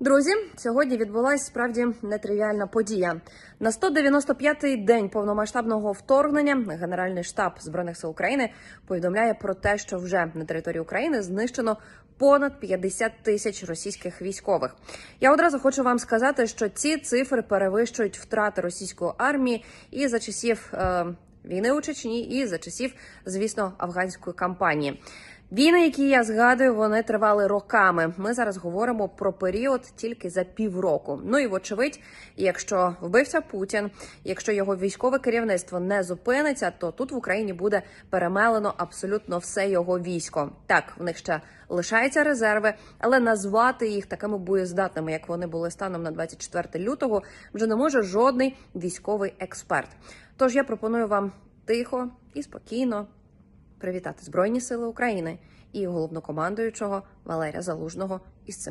Друзі, сьогодні відбулася справді нетривіальна подія. На 195-й день повномасштабного вторгнення Генеральний штаб збройних сил України повідомляє про те, що вже на території України знищено понад 50 тисяч російських військових. Я одразу хочу вам сказати, що ці цифри перевищують втрати російської армії і за часів е, війни у Чечні, і за часів, звісно, афганської кампанії. Війни, які я згадую, вони тривали роками. Ми зараз говоримо про період тільки за півроку. Ну і вочевидь, якщо вбився Путін, якщо його військове керівництво не зупиниться, то тут в Україні буде перемелено абсолютно все його військо. Так, в них ще лишаються резерви, але назвати їх такими боєздатними, як вони були станом на 24 лютого, вже не може жодний військовий експерт. Тож я пропоную вам тихо і спокійно привітати Збройні Сили України і головнокомандуючого Валерія Залужного із цим